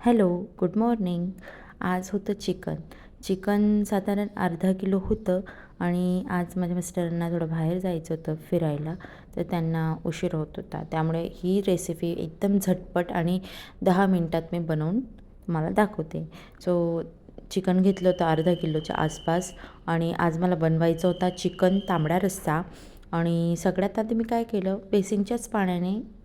Hello good morning. आज होतं chicken. Chicken साधारण अर्धा किलो होतं आणि आज माझ्या मिस्टरांना थोडं बाहेर जायचं होतं फिरायला तर त्यांना उशीर होत होता. त्यामुळे ही रेसिपी एकदम झटपट आणि दहा मिनटात मी बनवून तुम्हाला दाखवते. सो चिकन घेतलं होतं अर्धा किलोच्या आसपास आणि आज मला बनवायचं होता चिकन तांबडा रस्सा. आणि सगळ्यात आधी मी काय केलं बेसिनच्याच पाण्याने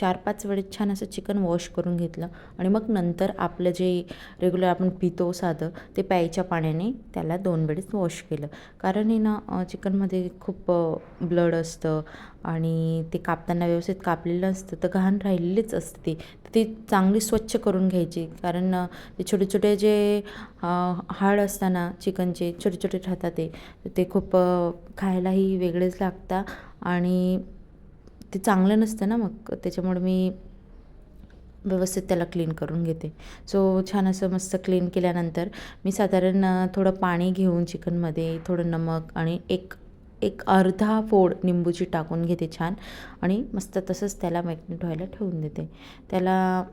चार पाच वेळेस छान असं चिकन वॉश करून घेतलं आणि मग नंतर आपलं जे रेग्युलर आपण पितो साधं ते प्यायच्या पाण्याने त्याला दोन वेळेस वॉश केलं. कारण हे ना चिकनमध्ये खूप ब्लड असतं आणि ते कापताना व्यवस्थित कापलेलं असतं तर घाण राहिलेलीच असते ती. तर ती चांगली स्वच्छ करून घ्यायची. कारण ते छोटे छोटे जे हाड असताना चिकनचे छोटे छोटे राहतात ते ते खूप खायलाही वेगळेच लागतात आणि ते चांगलं नसतं ना मग. त्याच्यामुळे मी व्यवस्थित त्याला क्लीन करून घेते. सो छान असं मस्त क्लीन केल्यानंतर मी साधारण थोडं पाणी घेऊन चिकनमध्ये थोडं नमक आणि एक एक अर्धा फोड निंबूची टाकून घेते छान. आणि मस्त तसंच त्याला मॅग्नेट व्हायला ठेवून देते. त्याला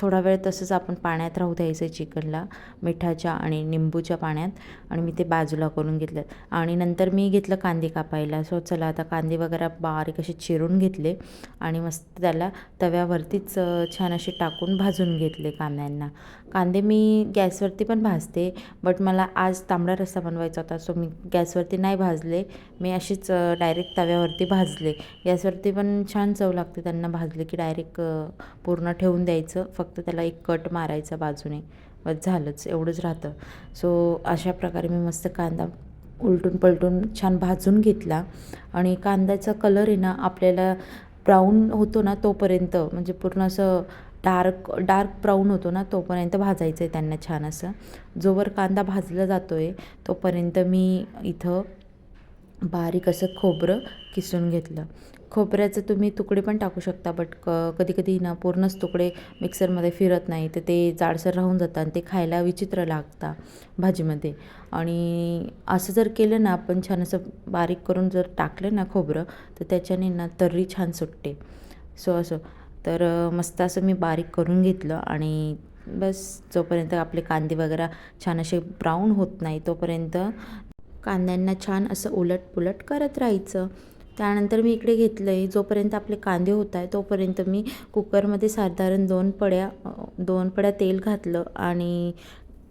थोडा वेळ तसंच आपण पाण्यात राहू द्यायचं चिकनला मिठाच्या आणि निंबूच्या पाण्यात. आणि मी ते बाजूला करून घेतलं. आणि नंतर मी घेतलं कांदे कापायला. सो चला आता कांदे वगैरे बारीक असे चिरून घेतले. आणि मस्त त्याला तव्यावरतीच छान असे टाकून भाजून घेतले कांद्यांना. कांदे मी गॅसवरती पण भाजते बट मला आज तांबडा रस्सा बनवायचा होता सो मी गॅसवरती नाही भाजले. मी अशीच डायरेक्ट तव्यावरती भाजले. गॅसवरती पण छान चव लागते त्यांना भाजले की डायरेक्ट पूर्ण ठेवून द्यायचं. फक्त त्याला एक कट मारायचा बाजूने. बस झालंच एवढंच राहतं. सो अशा प्रकारे मी मस्त कांदा उलटून पलटून छान भाजून घेतला. आणि कांद्याचा कलर आहे ना आपल्याला ब्राऊन होतो ना तोपर्यंत म्हणजे पूर्ण असं डार्क डार्क ब्राऊन होतो ना तोपर्यंत भाजायचं आहे त्यांना छान असं. जोवर कांदा भाजला जातो आहे तोपर्यंत मी इथं बारीक असं खोबरं किसून घेतलं. खोबऱ्याचं तुम्ही तुकडे पण टाकू शकता बट क कधी कधी ना पूर्णच तुकडे मिक्सरमध्ये फिरत नाही तर ते जाडसर राहून जातात आणि ते खायला विचित्र लागतात भाजीमध्ये. आणि असं जर केलं ना आपण छान असं बारीक करून जर टाकलं ना खोबरं तर त्याच्याने ना तर्री छान सुटते. सो असं. तर मस्त असं मी बारीक करून घेतलं आणि बस जोपर्यंत आपले कांदे वगैरे छान असे ब्राऊन होत नाही तोपर्यंत कांद्यांना छान असं उलट पुलट करत राहायचं. त्यानंतर मी इकडे घेतलं आहे जोपर्यंत आपले कांदे होत आहे तोपर्यंत मी कुकरमध्ये साधारण दोन पड्या दोन पड्या तेल घातलं आणि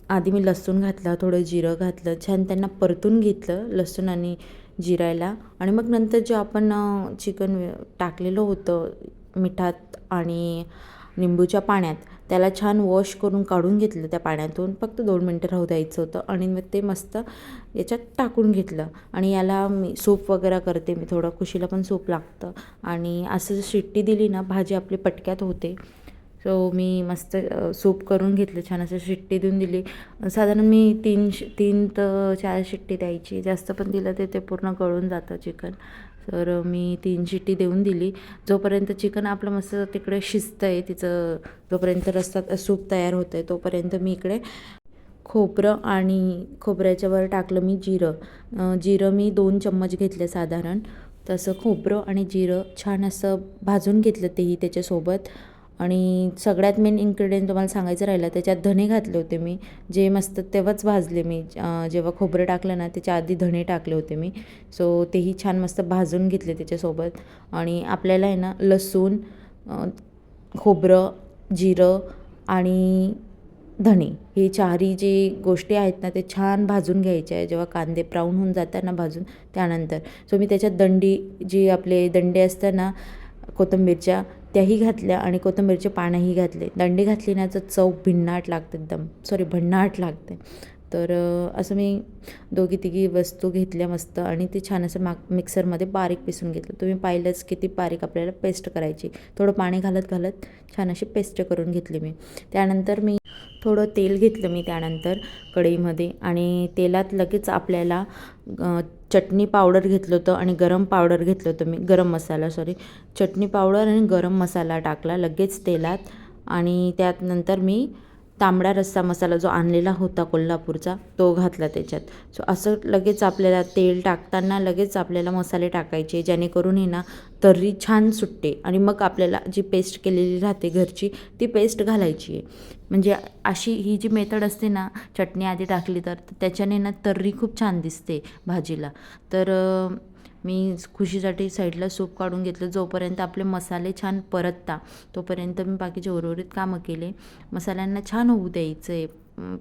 आधी मी लसूण घातलं थोडं जिरं घातलं छान त्यांना परतून घेतलं लसूण आणि जिरायला. आणि मग नंतर जे आपण चिकन टाकलेलं होतं मिठात आणि निंबूच्या पाण्यात त्याला छान वॉश करून काढून घेतलं त्या पाण्यातून. फक्त दोन मिनटं राहू द्यायचं होतं. आणि मग ते मस्त याच्यात टाकून घेतलं. आणि याला मी सूप वगैरे करते. मी थोडं खुशीला पण सूप लागतं. आणि असं जर शिट्टी दिली ना भाजी आपली पटक्यात होते. सो मी मस्त सूप करून घेतलं. छान असं शिट्टी देऊन दिली. साधारण मी तीन तीन तर चार शिट्टी द्यायची. जास्त पण दिलं ते ते पूर्ण गळून जातं चिकन. तर मी तीन शिट्टी देऊन दिली. जोपर्यंत चिकन आपलं मस्त तिकडे शिजतं आहे तिचं जोपर्यंत रस्ता सूप तयार होतं आहे तोपर्यंत मी इकडे खोबरं आणि खोबऱ्याच्यावर टाकलं मी जिरं. जिरं मी दोन चम्मच घेतले साधारण. तसं खोबरं आणि जिरं छान असं भाजून घेतलं तेही त्याच्यासोबत. आणि सगळ्यात मेन इन्ग्रेडियंट तुम्हाला सांगायचं राहिलं त्याच्यात धणे घातले होते मी. जे मस्त तेव्हाच भाजले मी. जेव्हा खोबरं टाकलं ना त्याच्या आधी धणे टाकले होते मी. सो तेही छान मस्त भाजून घेतले त्याच्यासोबत. आणि आपल्याला आहे ना लसूण खोबरं जिरं आणि धणे हे चारही जे गोष्टी आहेत ना ते छान भाजून घ्यायचे आहे. जेव्हा कांदे ब्राऊन होऊन जातात ना भाजून त्यानंतर. सो मी त्याच्यात दंडी जी आपले दंडे असतात ना कोथिंबीरच्या त्याही घातल्या आणि कोथंबीरचे पानंही घातले. दंडी घातली ना तर चव भिन्नाट लागते एकदम. सॉरी भन्नाट लागते. तर असं मी दोघी तिघी वस्तू घेतल्या मस्त आणि ते छान असं मा मिक्सरमध्ये बारीक पिसून घेतलं. तुम्ही पाहिलंच किती बारीक आपल्याला पेस्ट करायची. थोडं पाणी घालत घालत छान अशी पेस्ट करून घेतली मी. त्यानंतर मी थोडं तेल घेतलं मी त्यानंतर कढईमध्ये आणि तेलात लगेच आपल्याला चटणी पावडर घेतलं होतं आणि गरम पावडर घेतलं होतं मी गरम मसाला सॉरी चटणी पावडर आणि गरम मसाला टाकला लगेच तेलात आणि त्यात नंतर मी तांबडा रस्सा मसाला जो आणलेला होता कोल्हापूरचा तो घातला त्याच्यात. सो असं लगेच आपल्याला तेल टाकताना लगेच आपल्याला मसाले टाकायचे जेणेकरून हे ना तर्री छान सुटते आणि मग आपल्याला जी पेस्ट केलेली राहते घरची ती पेस्ट घालायची आहे. म्हणजे अशी ही जी मेथड असते ना चटणी आधी टाकली तर त्याच्याने ना तर्री खूप छान दिसते भाजीला. तर मी खुशीसाठी साईडला सूप काढून घेतलं. जोपर्यंत आपले मसाले छान परतता तोपर्यंत मी बाकीचे उर्वरित कामं केले. मसाल्यांना छान होऊ द्यायचं आहे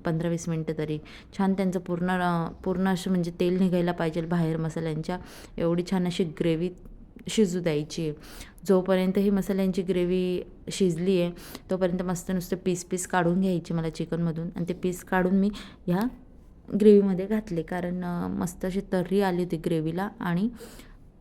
पंधरा वीस मिनटं तरी. छान त्यांचं पूर्ण पूर्ण असं म्हणजे तेल निघायला पाहिजे बाहेर मसाल्यांच्या. एवढी छान अशी ग्रेव्ही शिजू द्यायची आहे. जोपर्यंत ही मसाल्यांची ग्रेव्ही शिजली आहे तोपर्यंत मस्त नुसतं पीस पीस काढून घ्यायची मला चिकनमधून. आणि ते पीस काढून मी ह्या ग्रेव्हीमध्ये घातले. कारण मस्त अशी तर्री आली होती ग्रेव्हीला आणि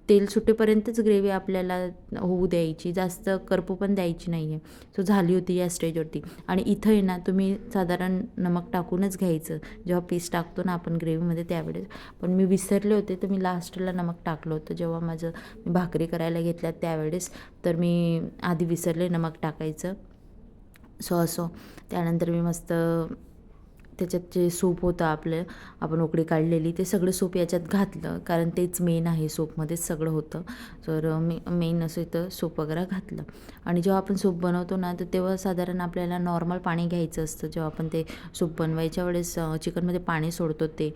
तेल सुटेपर्यंतच ग्रेव्ही आपल्याला होऊ द्यायची. जास्त करपू पण द्यायची नाही आहे सो झाली होती या स्टेजवरती. आणि इथं आहे ना तुम्ही साधारण नमक टाकूनच घ्यायचं. जेव्हा पीस टाकतो ना आपण ग्रेव्हीमध्ये त्यावेळेस. पण मी विसरले होते तर मी लास्टला नमक टाकलं होतं. जेव्हा माझं मी भाकरी करायला घेतल्या त्यावेळेस तर मी आधी विसरले नमक टाकायचं. सो असो. त्यानंतर मी मस्त त्याच्यात जे सूप होतं आपलं आपण उकडी काढलेली ते सगळं सूप याच्यात घातलं. कारण तेच मेन आहे सूपमध्येच सगळं होतं. तर मे मेन असं इथं सूप वगैरे घातलं. आणि जेव्हा आपण सूप बनवतो ना तर तेव्हा साधारण आपल्याला नॉर्मल पाणी घ्यायचं असतं. जेव्हा आपण ते सूप बनवायच्या वेळेस चिकनमध्ये पाणी सोडतो ते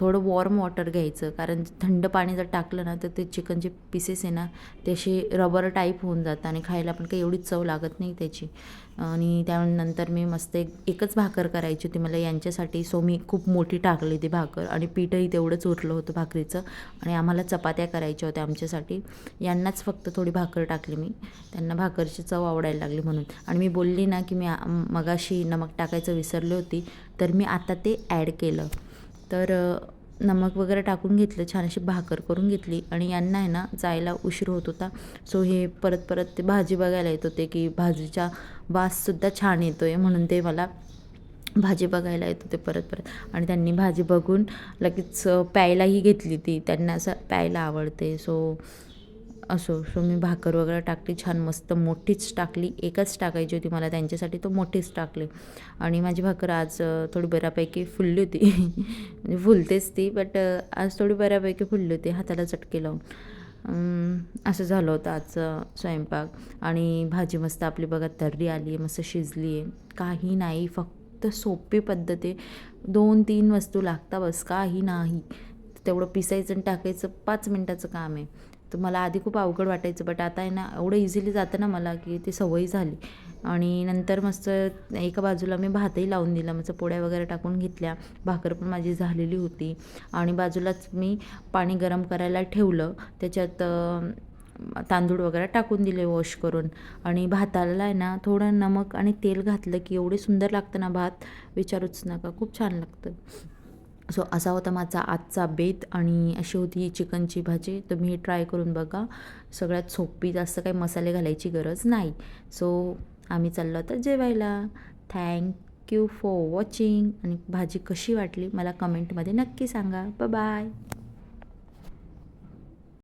थोडं वॉर्म वॉटर घ्यायचं. कारण थंड पाणी जर टाकलं ना तर ते चिकनचे पीसेस आहे ना ते असे रबर टाईप होऊन जातं आणि खायला पण काही एवढी चव लागत नाही त्याची. आणि त्यानंतर मी मस्त एक एकच भाकर करायची होती मला. यांच्यासाठी सो मी खूप मोठी टाकली ती भाकर आणि पीठही तेवढंच उरलं होतं भाकरीचं. आणि आम्हाला चपात्या करायच्या होत्या आमच्यासाठी. यांनाच फक्त थोडी भाकर टाकली मी. त्यांना भाकरची चव आवडायला लागली म्हणून. आणि मी बोलली ना की मी मगाशी नमक टाकायचं विसरली होती. तर मी आता ते ॲड केलं. तर नमक वगैरे टाकून घेतलं छान अशी भाकर करून घेतली आणि यांना आहे ना जायला उशीर होत होता. सो हे परत परत ते भाजी बघायला येत होते की भाजीचा वाससुद्धा छान येतो आहे म्हणून ते मला भाजी बघायला येत होते परत परत. आणि त्यांनी भाजी बघून लगेच प्यायलाही घेतली ती. त्यांना असं प्यायला आवडते. सो असो सो मी भाकर वगैरे टाकली छान मस्त मोठीच टाकली. एकच टाकायची होती मला त्यांच्यासाठी तो मोठीच टाकली. आणि माझी भाकर आज थोडी बऱ्यापैकी फुलली होती. म्हणजे फुलतेच ती बट आज थोडी बऱ्यापैकी फुलली होती हाताला चटके लावून. असं झालं होतं आजचं स्वयंपाक. आणि भाजी मस्त आपली बघा तर्री आली आहे मस्त शिजली. आहे काही नाही फक्त सोपी पद्धत आहे. दोन तीन वस्तू लागता बस काही नाही. तेवढं पिसायचं आणि टाकायचं पाच मिनटाचं काम आहे. तर मला आधी खूप अवघड वाटायचं बट आता आहे ना एवढं इझिली जातं ना मला की ती सवय झाली. आणि नंतर मस्त एका बाजूला मी भातही लावून दिला मस्त पोळ्या वगैरे टाकून घेतल्या. भाकर पण माझी झालेली होती. आणि बाजूलाच मी पाणी गरम करायला ठेवलं. त्याच्यात तांदूळ वगैरे टाकून दिले वॉश करून. आणि भाताला आहे ना थोडं नमक आणि तेल घातलं की एवढे सुंदर लागतं ना भात. विचारूच नका खूप छान लागतं. सो असा होता माझा आजचा बेत आणि अशी होती चिकनची भाजी. तुम्ही ट्राय करून बघा. सगळ्यात सोपी जास्त काही मसाले घालायची गरज नाही. सो आम्ही चाललो आता जेवायला. थँक्यू फॉर वॉचिंग आणि भाजी कशी वाटली मला कमेंटमध्ये नक्की सांगा. बाय